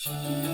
స్థిరపరచువాడవు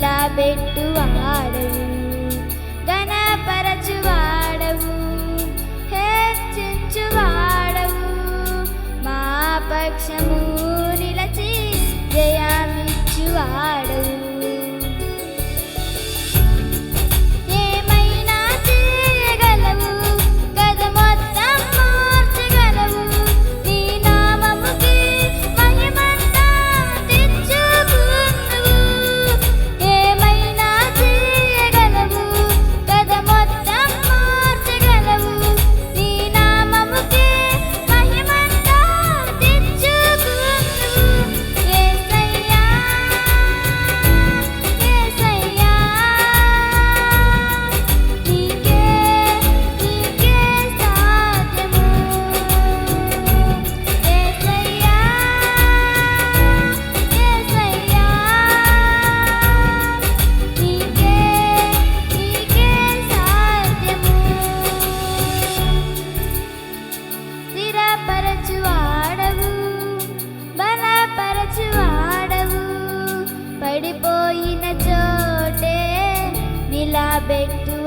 నిలబెట్టువాడవు ఘనపరచువాడవు హెచ్చించువాడవు. మా పక్షము నిలచి జయమిచ్చువాడవు. నిలబెట్టువాడవు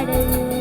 பாடவே